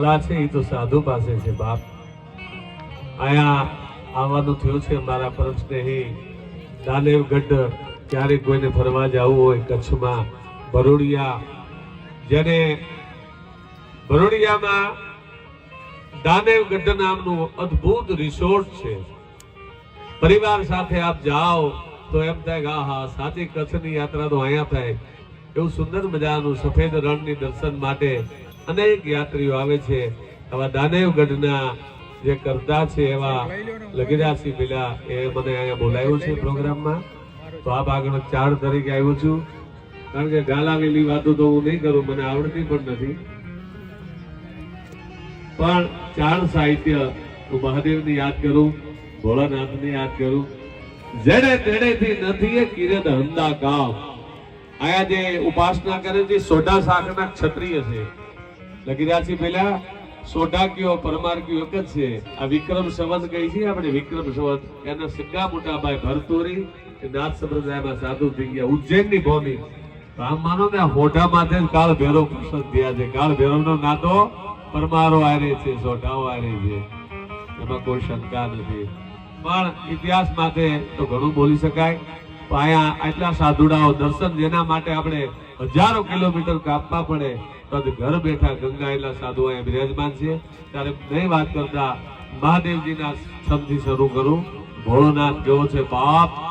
કલા છે, એ તો સાધુ પાસે છે, બાપ. અહીંયા આવવાનું થયું છે મારા પરમ સ્નેહી. દાનેવગઢ ક્યારેક કોઈને ફરવા જવું હોય કચ્છમાં, ભરૂડિયા. જેને ભરૂડિયામાં દાનેવ ગઢ નામનું અદ્ભુત રિસોર્ટ છે. પરિવાર સાથે આપ જાઓ તો એમ થાય કે હા સાચી કચ્છની યાત્રા તો અહીંયા થાય. એવું સુંદર મજાનું સફેદ રણની દર્શન માટે અનેક યાત્રીઓ આવે છે. આવા દાનેવગઢના જે કરતા છે એવા લગીરાસિંહ પેલા એ મને અહીંયા બોલાવ્યું છે પ્રોગ્રામમાં. તો આપ આગળ ચાર તરીકે આવ્યો છું. કારણ કે ગાલાવેલી વાતો તો હું નહીં કરું, મને આવડતી પણ નથી. પણ ચાર સાહિત્ય હું મહાદેવની યાદ કરું, ભોળાનાથની યાદ કરું. જેડે તેડેથી નથી એ કિરત હંદા ગામ આયા જે ઉપાસના કરે છે, સોઢા શાખના ક્ષત્રિય છે. છે પેલા સોઢા કયો, પરમાર કયો, એક જ છે. આ વિક્રમ સંવત ગઈ છે, આપણે વિક્રમ સંવત. એના સગા મોટા ભાઈ ભરતોરી નાથ સંપ્રદાયમાં સાધુ થઈ ગયા. ઉજ્જૈનની ભૂમિ. આમ માનો ને હોઢા માથે કાળ ભૈરવ પ્રસન્ન થયા છે. કાળ ભૈરવનો નાતો પરમારો આરે છે, સોઢાઓ આરે છે. એમાં કોઈ શંકા નથી. પણ ઇતિહાસ માટે તો ઘણું બોલી શકાય. પણ અહીંયા આટલા સાધુડાઓ દર્શન જેના માટે આપણે હજારો કિલોમીટર કાપવા પડે. તો આજે ઘર બેઠા ગંગાયેલા સાધુ અહીંયા બિરાજમાન છે. ત્યારે નહીં વાત કરતા મહાદેવજીના શબ્દથી શરૂ કરું. ભોળોનાથ કેવો છે બાપ?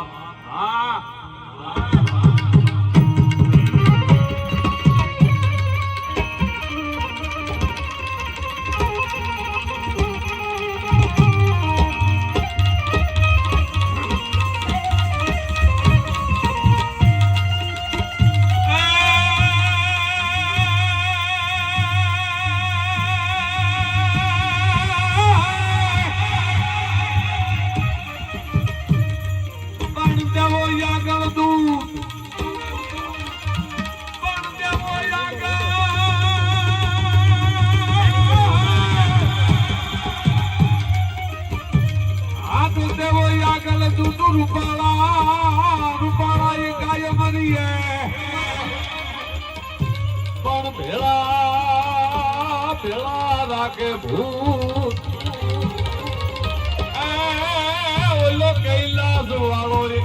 વાળો રે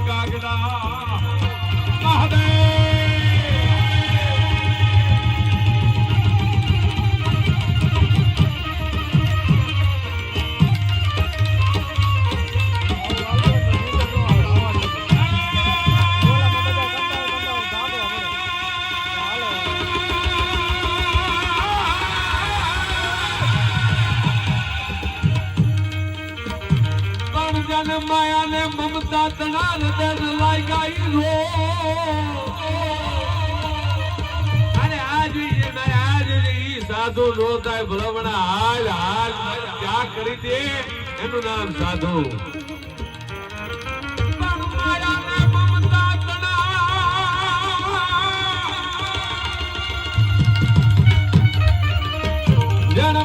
સાધુ નો થાય ભલવણા હાલ હાલ ક્યાં કરી દે. એનું નામ સાધુ.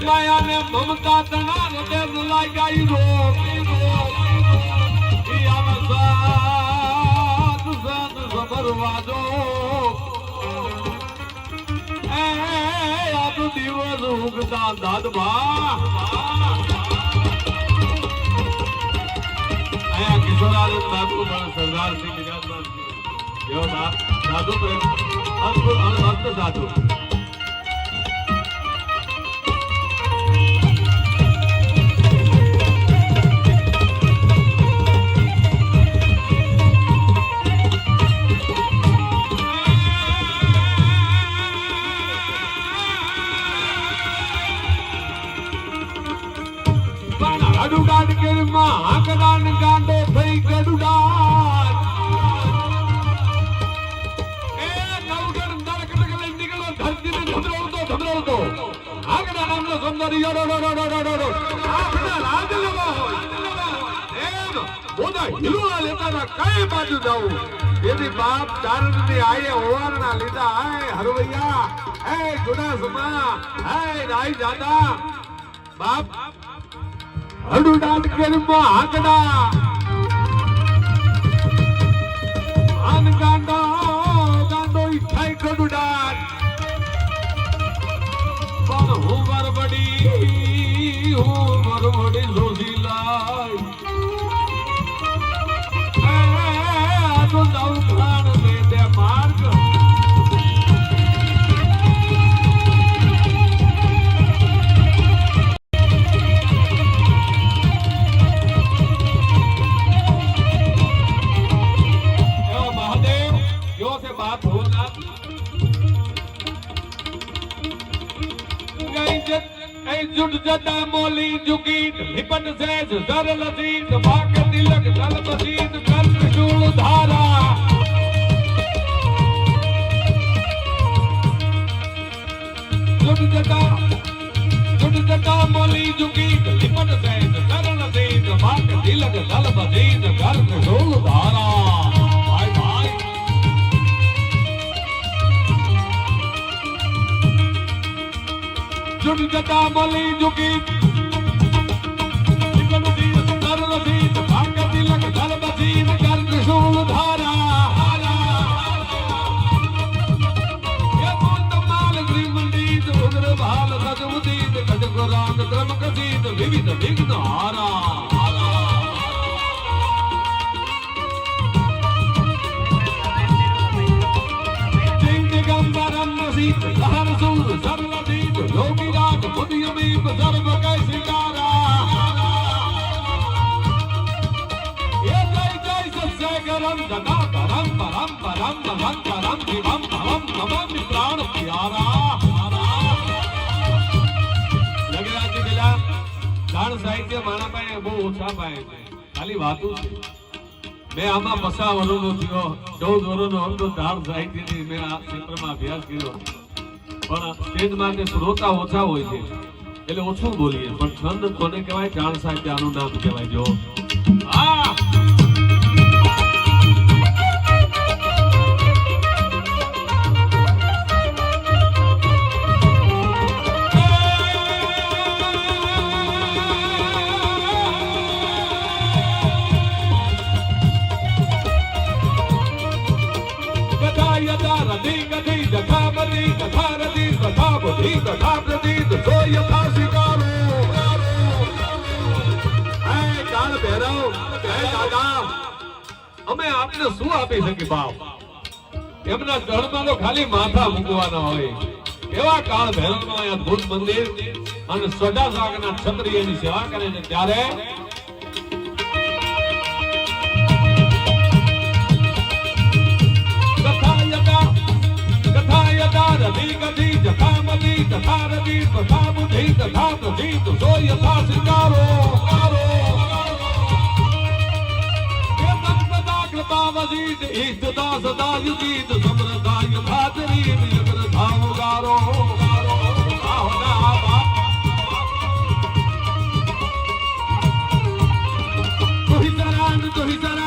માયા ને મમતા તણા મમતા તણાર રો આવા સાત દો આ તો દિવસ ઉગતા દાદભા અહીંયા કિશોરાનંદ બાપુ પણ સરદાર સિંહ બિરાજમાન છે. એવો સાધુ પ્રેમ. અદ્ભુત સાધુ. કેરમાં આંકડાન ગાંડો થઈ એ કઈ બાજુ જાવું? એની બાપ ચારણની આયે ઓવારના લીધા. હે હરવૈયા. હે ગુડાસમા હે રાઈ દાદા. બાપ હડુડાટ કેરમાં આંકડા આન ગાંડો ગાંડો ઈ થાય ગડુડાટ પણ હું મારવડી હું મારવડી જોશી લાય. સેજ સરલ જીત વાક તિલક દલ બસીત કર્મ શૂળ ધારા જુડ જતા જુડ જતા મોલી જુગી લિપટ સેજ સરલ જીત વાક તિલક દલ બસીત કર્મ શૂળ ધારા ભાઈ ભાઈ જુડ જતા મલી જુગી વિવિધ વિઘ્ન હારા દિગંબરમ નસીત લહર સૂર સરલ કરમ જગા પરમ પરમ પરમ ભગન પરમ શિવમ ભવમ નમામિ પ્રાણ પ્યારા પણ સ્ટેજ ઓછા હોય છે. એટલે ઓછું બોલીએ, પણ છંદ કોને કહેવાય? જાણ સાહિત્ય આનું નામ કહેવાય જો આ ચરણમાં માથા મૂકવાના હોય. એવા કાળ ભૈરવનો અહીંયા ભૂત મંદિર અને સડા સાગના ક્ષત્રિયની સેવા કરે છે. ત્યારે તથા રવિ તથા બુદ્ધિ, તથા પ્રધીત સો યથા સ્વીકારો સદા કૃપાવધીત ઈષ્ટદા સદા યુગીત સમૃદ્ધા યથા ચરીત યગ્રધા ઉગારો તુહી સરાન તુહી સરાન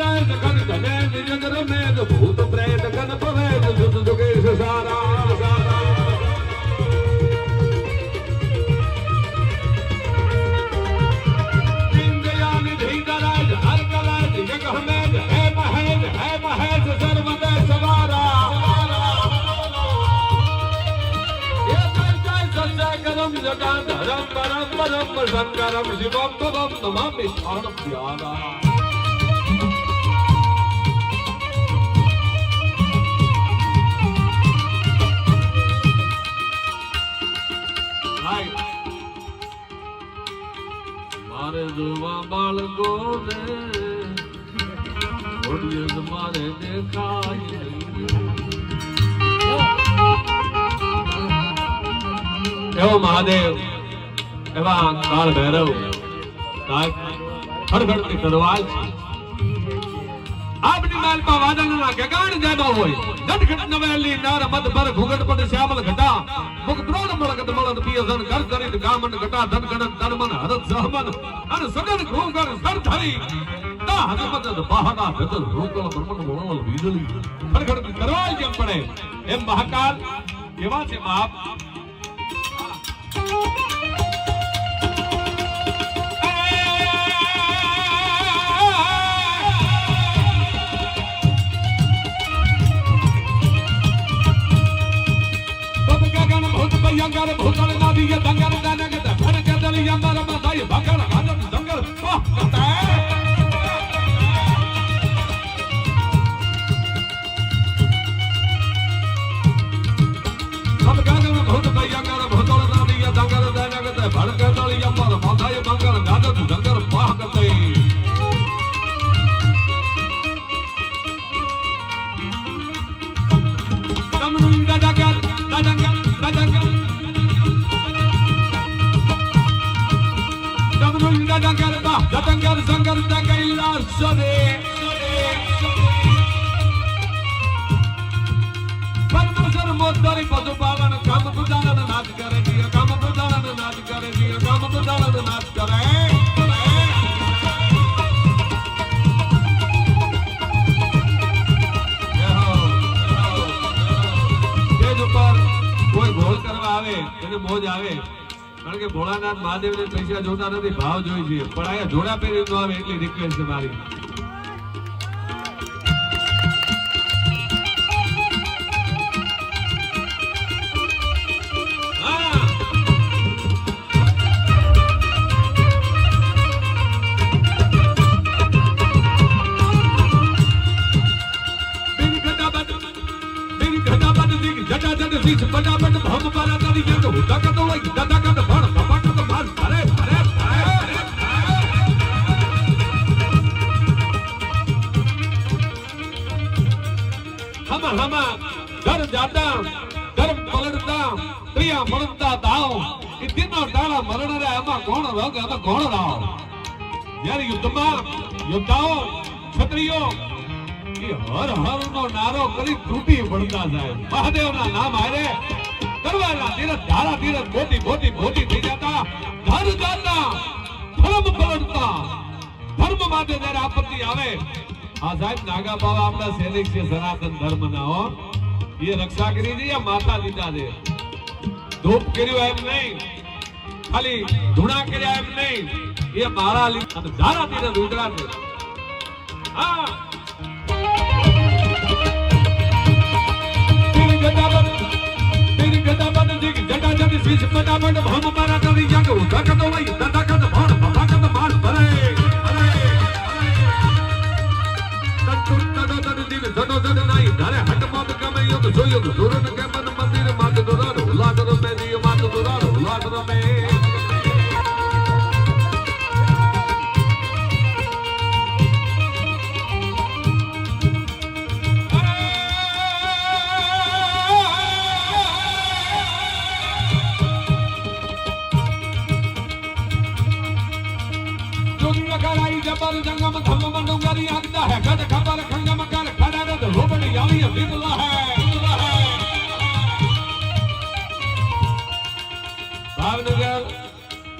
સારા જગન ધને નિજન રમેદ ભૂત પ્રેત ગન ભવેદ જુદ જુગેશ સારા ધરમ, પરમ પરમ શિવમ તમ નમામિ સ્થાન પ્યારા મારે જોવા બાળકો રે ઓડિયન્સ મારે દેખાય. એવો મહાદેવ, એવા કાળ ભૈરવ ખડખડતી તરવાલ છે આપની વાદળના ગગાણ જાદા હોય. નટખટ નવેલી નાર મત પર ઘુગટ પડ શ્યામલ ઘટા. મુખ દ્રોણ મળગત મળત પિય ધન કર કરિત ગામન ઘટા ધન ગણન તન મન હરત સહમન. અને સગન ઘોગર સર ધરી. તા હનુમત બહાના ગગલ રોકલ બ્રહ્મણ મોણલ વીજળી. ખડખડતી તરવાલ જેમ પડે એમ મહાકાલ. એવા છે બાપ? ભયંકર ભૂતળ નાદિય દંગર દાનગ ધન કદલ યમર મદાય ભગણ હદમ દંગર નાચ કરે કરે કોઈ ભોળ કરવા આવે, એને મોજ આવે. કારણ કે ભોળાનાથ મહાદેવને પૈસા જોતા નથી, ભાવ જોઈ છે. પણ અહીંયા જોડા પહેરી આવે, એટલી રિક્વેસ્ટ છે મારી. સીસ ફટાફટ ભમ પારા તારી જટ હુતા કતો લઈ દાદા કત ભણ ભપા કત માર ભરે ભરે હમ હમ, ઘર જાતા, ઘર પલડતા પ્રિયા મળતા દાવ એ તીનો ડાળા મરણ રે, એમાં કોણ રંગ અને કોણ રાવ? જ્યારે યુદ્ધમાં યોદ્ધાઓ, ક્ષત્રિયો એ હર હર નો નારો કરી તૂટી પડતા જાય. મહાદેવના નામ હારે કરવાના તીરથ ધારા તીરથ મોટી મોટી મોટી થઈ જતા ધન જાતા ધર્મ પલટતા ધર્મ માટે જયારે આપત્તિ આવે, આ સાહેબ નાગા બાવા આપણા સૈનિક છે, સનાતન ધર્મ ના હો. એ રક્ષા કરી છે માતા લીધા છે ધૂપ કર્યું એમ નહીં, ખાલી ધૂણા કર્યા એમ નહીં. એ મારા લીધા ધારા તીરથ ઉતરા છે. હા. ફટાફટ ભમ મારા ગમે યુગ જોયુગ સુરન ભાવનગર,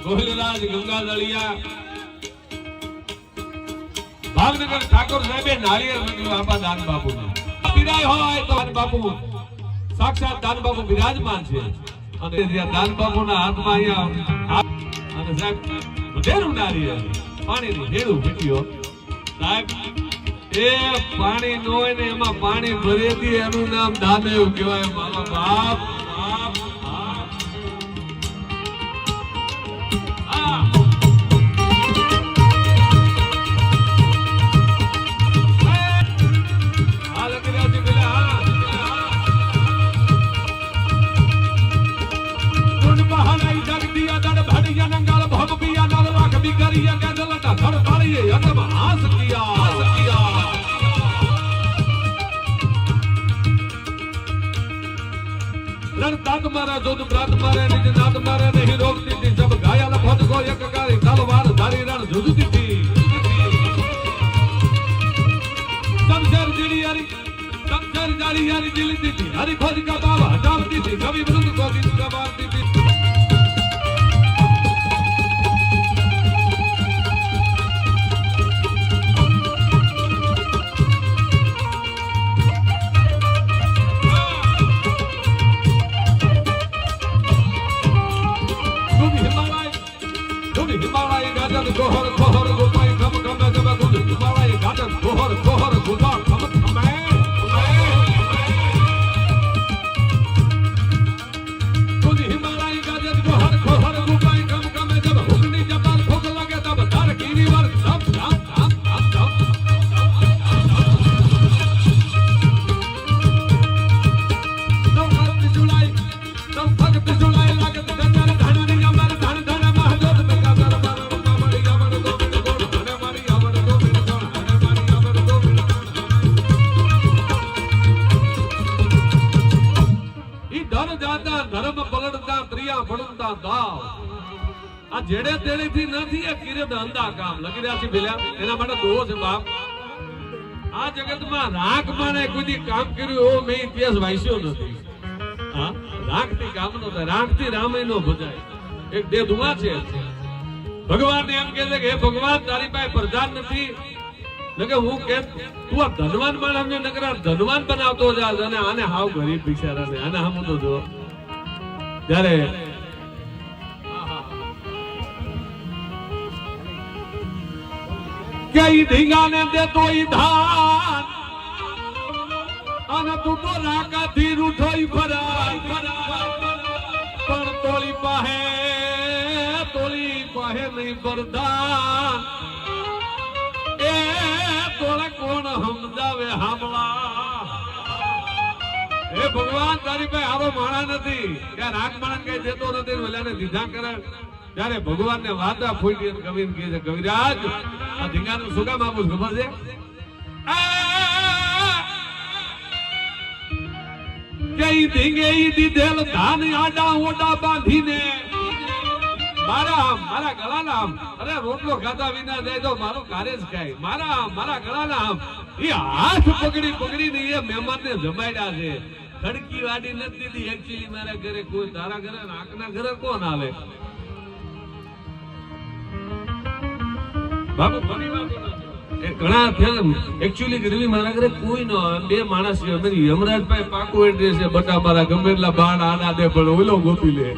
ગોહિલરાજ, ગંગાદળિયા. ભાવનગર ઠાકોર સાહેબે નારિયેળ મંગલું આપા દાન બાપુ વિદાય હોય તો બાપુ. સાક્ષાત દાન બાપુ બિરાજમાન છે. અને જ્યાં દાન બાપુના હાથમાં અહીંયા સાહેબ, ઢેરું નારિયેળ, પાણીની ઢેરું ફીટ્યો સાહેબ એ પાણી ન હોય ને એમાં પાણી ભરી હતી એનું નામ દાદેવ કહેવાય મારો બાપ બાપ છે પેલા, હા. ગુણ બહાનાઈ લાત મારે જોત પ્રાત મારે નિજ નાદ મારે નહીં રોકતી હતી સબ ઘાયલ ફટકો એક કાળી તલવાર ધારી રણ ઝુઝતી હતી શમશેર જીડી યારી શમશેર જાળી યારી દિલ દીધી હરી ખોજ કા બાવા હટાવતી હતી કવિ વૃંદ કો ગીત મારતી હતી ધુમા છે ભગવાન એમ કે ભગવાન, તારી પાસે પ્રધાન નથી. હું કે તું આ ધનવાન માણસને નકરા ધનવાન બનાવતો જા આને હાવ ગરીબ બિચારાને, આને હમ જો. ત્યારે કે ઈ ધીંગાને દેતો ઈ ધાન. અને તું તો રાકાથી રૂઠોઈ ફરાય. પણ તોલી પાહે તોલી પાહે નહીં બરદાન એ તોળે કોણ સમજાવે હામલા હે ભગવાન, તારી ભાઈ આવો માણા નથી. કે રાગ માણ કઈ દેતો નથી ને ઓલાને દીધા કરે. ત્યારે ભગવાન ને વાતા ફૂટી કવિન કહે છે કવિરાજ આ ધીંગાનું શું કામ આપું ખબર છે? કઈ ધીંગે દીધેલ ધાન આડા ઓડા બાંધીને મારા આમ, અરે ખાધા વિના જાય તો મારું કાર્ય જ મારા આમ, મારા ગળાના આમ. એ હાથ પકડી પકડીને એ મહેમાનને જમાડ્યા છે. ખડકી વાડી નથી દીધી મારા ઘરે કોઈ તારા ઘરે નાકના ઘરે કોણ આવે? બાબુ છે.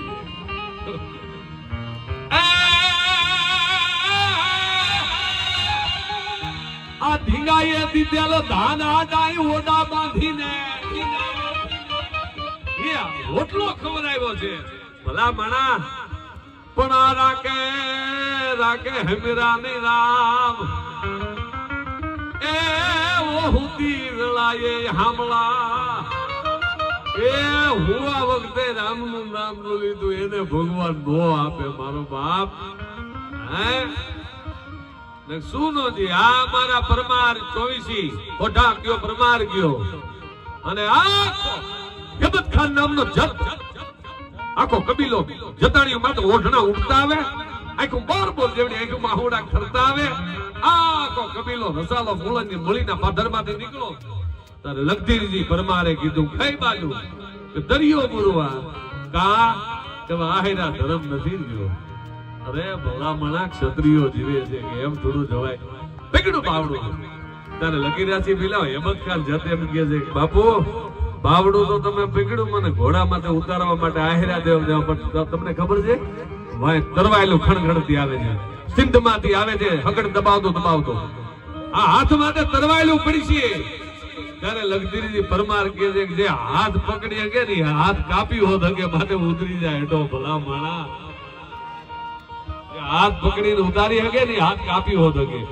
આ ધીંગાએ દીધેલ ધાન આડાઈ ઓડા બાંધીને એ ખબર આવ્યો છે. ભલા માણા પણ આ રાખે રાખે હેમરા ની રામ. એ વેળાએ હામળા. એ હું આ વખતે રામનું નામનું લીધું, એને ભગવાન નો આપે, મારો બાપ. હે? શું નોજી આ મારા પરમાર ચોવીસી ઓઢા ગયો, પરમાર ગયો. અને આ હિબત ખાન નામનો જત આખો કબીલો જતાણીઓ માત્ર ઓઢણા ઉડતા આવે આખું બોર બોર જેવડી આખું માહોડા ખરતા આવે આખો કબીલો રસાલો મૂળની મૂળીના પાધરમાંથી નીકળો. ત્યારે લગધીરજી પરમારે કીધું કઈ બાજુ દરિયો બુરવા કા કે આહેરા ધર્મ નથી ગયો અરે ભલામણા ક્ષત્રિયો જીવે છે એમ થોડું જવાય. પકડું બાવડું તારે લગી રહ્યા છે ખાન જતે એમ કે છે બાપુ બાવડું તો તમે પકડ્યું મને ઘોડા માથે ઉતારવા માટે આહેરા દેવ દેવા પણ તમને ખબર છે? ભાઈ તરવાયેલું ખણખણતી આવે છે. સિંધમાંથી આવે છે. હકડ દબાવતો દબાવતો. આ હાથ માટે તરવાયેલું પડી છે. ત્યારે લગધીરીજી પરમાર કે છે જે હાથ પકડી શકે ને હાથ કાપી હોત હકે માટે ઉતરી જાય. હેઠો ભલા માણા. હાથ પકડીને ઉતારી શકે ને હાથ કાપી હોત હકે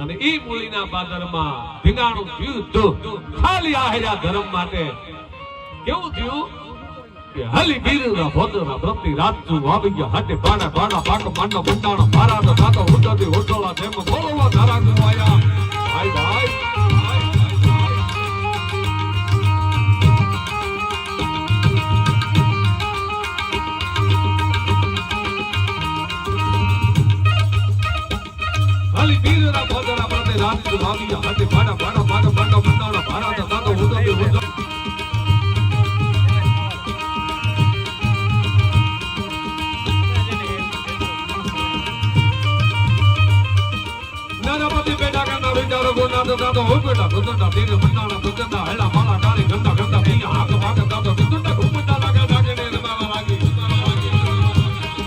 અને ઈ મૂળીના પાદરમાં ધીંગાણું યુદ્ધ ખાલી આહેરા ધર્મ માટે કેવું થયું? કે હલી ગીરના ભોદરા પ્રતિ રાતું વાવી ગયા. હાટે બાડા બાડા પાક માંડો બંડાણો મારા તો તાતો ઉડતી ભાઈ ભાઈ રાત વાવી હાથે ભાડા ભાડા ભાડા ભાડા મંડાણા ભાડા દાદો ઉદો બે નાનાપતિ બેટા કરના વિચારો ગોનાથ દાદો હો બેટા દુદંડા હેલા માલા ડાળી ગંદા ગંદા પીયા હાથ ભાગ